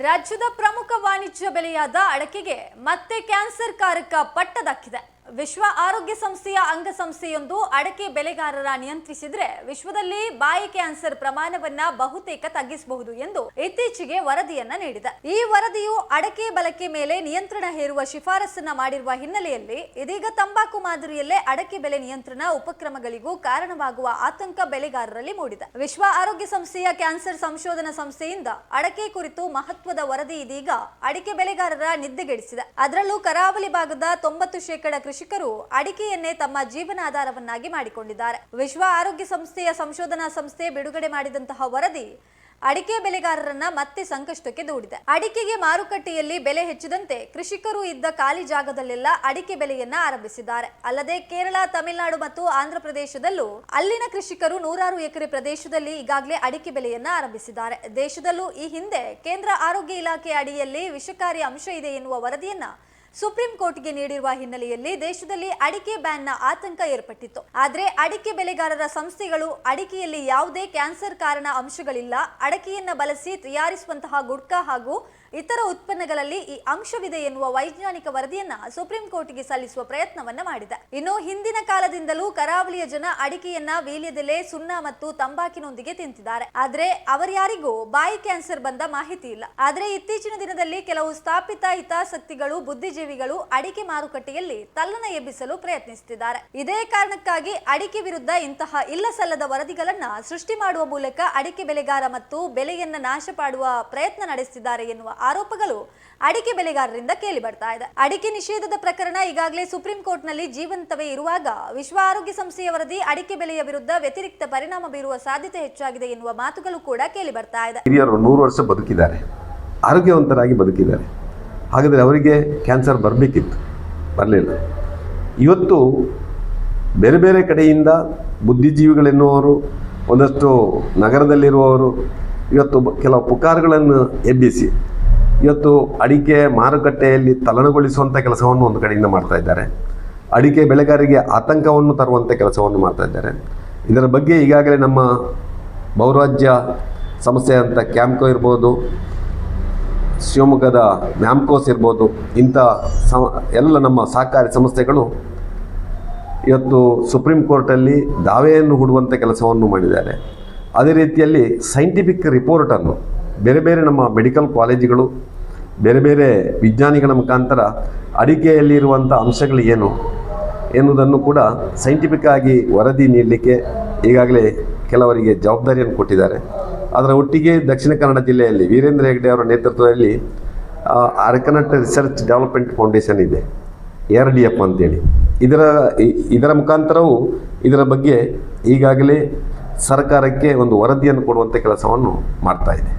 ರಾಜ್ಯದ ಪ್ರಮುಖ ವಾಣಿಜ್ಯ ಬೆಳೆಯಾದ ಅಡಕೆಗೆ ಮತ್ತೆ ಕ್ಯಾನ್ಸರ್ ಕಾರಕ ಪಟ್ಟ ದಕ್ಕಿದೆ ವಿಶ್ವ ಆರೋಗ್ಯ ಸಂಸ್ಥೆಯ ಅಂಗಸಂಸ್ಥೆಯೊಂದು ಅಡಕೆ ಬೆಳೆಗಾರರ ನಿಯಂತ್ರಿಸಿದ್ರೆ ವಿಶ್ವದಲ್ಲಿ ಬಾಯಿ ಕ್ಯಾನ್ಸರ್ ಪ್ರಮಾಣವನ್ನ ಬಹುತೇಕ ತಗ್ಗಿಸಬಹುದು ಎಂದು ಇತ್ತೀಚೆಗೆ ವರದಿಯನ್ನ ನೀಡಿದೆ. ಈ ವರದಿಯು ಅಡಕೆ ಬಳಕೆ ಮೇಲೆ ನಿಯಂತ್ರಣ ಹೇರುವ ಶಿಫಾರಸನ್ನ ಮಾಡಿರುವ ಹಿನ್ನೆಲೆಯಲ್ಲಿ ಇದೀಗ ತಂಬಾಕು ಮಾದರಿಯಲ್ಲೇ ಅಡಕೆ ಬೆಲೆ ನಿಯಂತ್ರಣ ಉಪಕ್ರಮಗಳಿಗೂ ಕಾರಣವಾಗುವ ಆತಂಕ ಬೆಳೆಗಾರರಲ್ಲಿ ಮೂಡಿದೆ. ವಿಶ್ವ ಆರೋಗ್ಯ ಸಂಸ್ಥೆಯ ಕ್ಯಾನ್ಸರ್ ಸಂಶೋಧನಾ ಸಂಸ್ಥೆಯಿಂದ ಅಡಕೆ ಕುರಿತು ಮಹತ್ವದ ವರದಿ ಇದೀಗ ಅಡಿಕೆ ಬೆಳೆಗಾರರ ನಿದ್ದೆಗೆಡಿಸಿದೆ. ಅದರಲ್ಲೂ ಕರಾವಳಿ ಭಾಗದ ತೊಂಬತ್ತು ಶೇಕಡ ಕೃಷಿಕರು ಅಡಿಕೆಯನ್ನೇ ತಮ್ಮ ಜೀವನಾಧಾರವನ್ನಾಗಿ ಮಾಡಿಕೊಂಡಿದ್ದಾರೆ. ವಿಶ್ವ ಆರೋಗ್ಯ ಸಂಸ್ಥೆಯ ಸಂಶೋಧನಾ ಸಂಸ್ಥೆ ಬಿಡುಗಡೆ ಮಾಡಿದಂತಹ ವರದಿ ಅಡಿಕೆ ಬೆಳೆಗಾರರನ್ನ ಮತ್ತೆ ಸಂಕಷ್ಟಕ್ಕೆ ದೂಡಿದೆ. ಅಡಿಕೆಗೆ ಮಾರುಕಟ್ಟೆಯಲ್ಲಿ ಬೆಲೆ ಹೆಚ್ಚಿದಂತೆ ಕೃಷಿಕರು ಇದ್ದ ಖಾಲಿ ಜಾಗದಲ್ಲೆಲ್ಲ ಅಡಿಕೆ ಬೆಲೆಯನ್ನ ಆರಂಭಿಸಿದ್ದಾರೆ. ಅಲ್ಲದೆ ಕೇರಳ, ತಮಿಳುನಾಡು ಮತ್ತು ಆಂಧ್ರ ಪ್ರದೇಶದಲ್ಲೂ ಅಲ್ಲಿನ ಕೃಷಿಕರು ನೂರಾರು ಎಕರೆ ಪ್ರದೇಶದಲ್ಲಿ ಈಗಾಗಲೇ ಅಡಿಕೆ ಬೆಲೆಯನ್ನ ಆರಂಭಿಸಿದ್ದಾರೆ. ದೇಶದಲ್ಲೂ ಈ ಹಿಂದೆ ಕೇಂದ್ರ ಆರೋಗ್ಯ ಇಲಾಖೆ ಅಡಿಯಲ್ಲಿ ವಿಷಕಾರಿ ಅಂಶ ಇದೆ ಎನ್ನುವ ವರದಿಯನ್ನ ಸುಪ್ರೀಂ ಕೋರ್ಟ್ಗೆ ನೀಡಿರುವ ಹಿನ್ನೆಲೆಯಲ್ಲಿ ದೇಶದಲ್ಲಿ ಅಡಿಕೆ ಬ್ಯಾನ್ನ ಆತಂಕ ಏರ್ಪಟ್ಟಿತ್ತು. ಆದರೆ ಅಡಿಕೆ ಬೆಳೆಗಾರರ ಸಂಸ್ಥೆಗಳು ಅಡಿಕೆಯಲ್ಲಿ ಯಾವುದೇ ಕ್ಯಾನ್ಸರ್ ಕಾರಣ ಅಂಶಗಳಿಲ್ಲ. ಅಡಕೆಯನ್ನ ಬಳಸಿ ತಯಾರಿಸುವಂತಹ ಗುಡ್ಕಾ ಹಾಗೂ ಇತರ ಉತ್ಪನ್ನಗಳಲ್ಲಿ ಈ ಅಂಶವಿದೆ ಎನ್ನುವ ವೈಜ್ಞಾನಿಕ ವರದಿಯನ್ನ ಸುಪ್ರೀಂ ಕೋರ್ಟ್ಗೆ ಸಲ್ಲಿಸುವ ಪ್ರಯತ್ನವನ್ನ ಮಾಡಿದೆ. ಇನ್ನು ಹಿಂದಿನ ಕಾಲದಿಂದಲೂ ಕರಾವಳಿಯ ಜನ ಅಡಿಕೆಯನ್ನ ವೀಳ್ಯದೆಲೆ, ಸುಣ್ಣ ಮತ್ತು ತಂಬಾಕಿನೊಂದಿಗೆ ತಿಂತಿದ್ದಾರೆ. ಆದ್ರೆ ಅವರ್ಯಾರಿಗೂ ಬಾಯಿ ಕ್ಯಾನ್ಸರ್ ಬಂದ ಮಾಹಿತಿ ಇಲ್ಲ. ಆದರೆ ಇತ್ತೀಚಿನ ದಿನದಲ್ಲಿ ಕೆಲವು ಸ್ಥಾಪಿತ ಹಿತಾಸಕ್ತಿಗಳು ಬುದ್ಧಿಜೀವಿಗಳು ಅಡಿಕೆ ಮಾರುಕಟ್ಟೆಯಲ್ಲಿ ತಲ್ಲನ ಎಬ್ಬಿಸಲು ಪ್ರಯತ್ನಿಸುತ್ತಿದ್ದಾರೆ. ಇದೇ ಕಾರಣಕ್ಕಾಗಿ ಅಡಿಕೆ ವಿರುದ್ಧ ಇಂತಹ ಇಲ್ಲ ಸಲ್ಲದ ವರದಿಗಳನ್ನ ಸೃಷ್ಟಿ ಮಾಡುವ ಮೂಲಕ ಅಡಿಕೆ ಬೆಳೆಗಾರ ಮತ್ತು ಬೆಲೆಯನ್ನ ನಾಶ ಮಾಡುವ ಪ್ರಯತ್ನ ನಡೆಸುತ್ತಿದ್ದಾರೆ ಎನ್ನುವ ಆರೋಪಗಳು ಅಡಿಕೆ ಬೆಳೆಗಾರರಿಂದ ಕೇಳಿ ಬರ್ತಾ ಇದೆ. ಅಡಿಕೆ ನಿಷೇಧದ ಪ್ರಕರಣ ಈಗಾಗಲೇ ಸುಪ್ರೀಂ ಕೋರ್ಟ್ನಲ್ಲಿ ಜೀವಂತವೇ ಇರುವಾಗ ವಿಶ್ವ ಆರೋಗ್ಯ ಸಂಸ್ಥೆಯ ವರದಿ ಅಡಿಕೆ ಬೆಲೆಯ ವಿರುದ್ಧ ವ್ಯತಿರಿಕ್ತ ಪರಿಣಾಮ ಬೀರುವ ಸಾಧ್ಯತೆ ಹೆಚ್ಚಾಗಿದೆ ಎನ್ನುವ ಮಾತುಗಳು ಕೂಡ ಕೇಳಿ ಬರ್ತಾ ಇದೆ. ಹಿರಿಯರು ನೂರು ವರ್ಷ ಬದುಕಿದ್ದಾರೆ. ಆರೋಗ್ಯವಂತರಾಗಿ ಬದುಕಿದ್ದಾರೆ. ಹಾಗಾದರೆ ಅವರಿಗೆ ಕ್ಯಾನ್ಸರ್ ಬರಬೇಕಿತ್ತು. ಬರಲಿಲ್ಲ. ಇವತ್ತು ಬೇರೆ ಬೇರೆ ಕಡೆಯಿಂದ ಬುದ್ಧಿಜೀವಿಗಳೆನ್ನುವರು ಒಂದಷ್ಟು ನಗರದಲ್ಲಿರುವವರು, ಇವತ್ತು ಕೆಲವು ಪುಕಾರುಗಳನ್ನು ಎಬ್ಬಿಸಿ, ಇವತ್ತು ಅಡಿಕೆ ಮಾರುಕಟ್ಟೆಯಲ್ಲಿ ತಲ್ಲಣಗೊಳಿಸುವಂಥ ಕೆಲಸವನ್ನು ಒಂದು ಕಡೆಯಿಂದ ಮಾಡ್ತಾ ಇದ್ದಾರೆ. ಅಡಿಕೆ ಬೆಳೆಗಾರರಿಗೆ ಆತಂಕವನ್ನು ತರುವಂಥ ಕೆಲಸವನ್ನು ಮಾಡ್ತಾ ಇದ್ದಾರೆ. ಇದರ ಬಗ್ಗೆ ಈಗಾಗಲೇ ನಮ್ಮ ಬಹುರಾಜ್ಯ ಸಂಸ್ಥೆ ಅಂತ ಕ್ಯಾಂಪ್ಕೋ ಇರ್ಬೋದು ಶಿವಮೊಗ್ಗದ ಮ್ಯಾಮ್ಕೋಸ್ ಇರ್ಬೋದು, ಇಂಥ ಸಮ, ಎಲ್ಲ ನಮ್ಮ ಸಹಕಾರಿ ಸಂಸ್ಥೆಗಳು ಇವತ್ತು ಸುಪ್ರೀಂ ಕೋರ್ಟಲ್ಲಿ ದಾವೆಯನ್ನು ಹೂಡುವಂಥ ಕೆಲಸವನ್ನು ಮಾಡಿದ್ದಾರೆ. ಅದೇ ರೀತಿಯಲ್ಲಿ ಸೈಂಟಿಫಿಕ್ ರಿಪೋರ್ಟನ್ನು ಬೇರೆ ಬೇರೆ ನಮ್ಮ ಮೆಡಿಕಲ್ ಕಾಲೇಜುಗಳು, ಬೇರೆ ಬೇರೆ ವಿಜ್ಞಾನಿಗಳ ಮುಖಾಂತರ ಅಡಿಕೆಯಲ್ಲಿರುವಂಥ ಅಂಶಗಳು ಏನು ಎನ್ನುವುದನ್ನು ಕೂಡ ಸೈಂಟಿಫಿಕ್ ಆಗಿ ವರದಿ ನೀಡಲಿಕ್ಕೆ ಈಗಾಗಲೇ ಕೆಲವರಿಗೆ ಜವಾಬ್ದಾರಿಯನ್ನು ಕೊಟ್ಟಿದ್ದಾರೆ. ಅದರ ಒಟ್ಟಿಗೆ ದಕ್ಷಿಣ ಕನ್ನಡ ಜಿಲ್ಲೆಯಲ್ಲಿ ವೀರೇಂದ್ರ ಹೆಗ್ಡೆ ಅವರ ನೇತೃತ್ವದಲ್ಲಿ ಆ, ಅರಕನಟ್ ರಿಸರ್ಚ್ ಡೆವಲಪ್ಮೆಂಟ್ ಫೌಂಡೇಶನ್ ಇದೆ ಎರ್ ಡಿ ಎಫ್ ಅಂತೇಳಿ. ಇದರ ಇದರ ಮುಖಾಂತರವು ಇದರ ಬಗ್ಗೆ ಈಗಾಗಲೇ ಸರ್ಕಾರಕ್ಕೆ ಒಂದು ವರದಿಯನ್ನು ಕೊಡುವಂಥ ಕೆಲಸವನ್ನು ಮಾಡ್ತಾ ಇದೆ.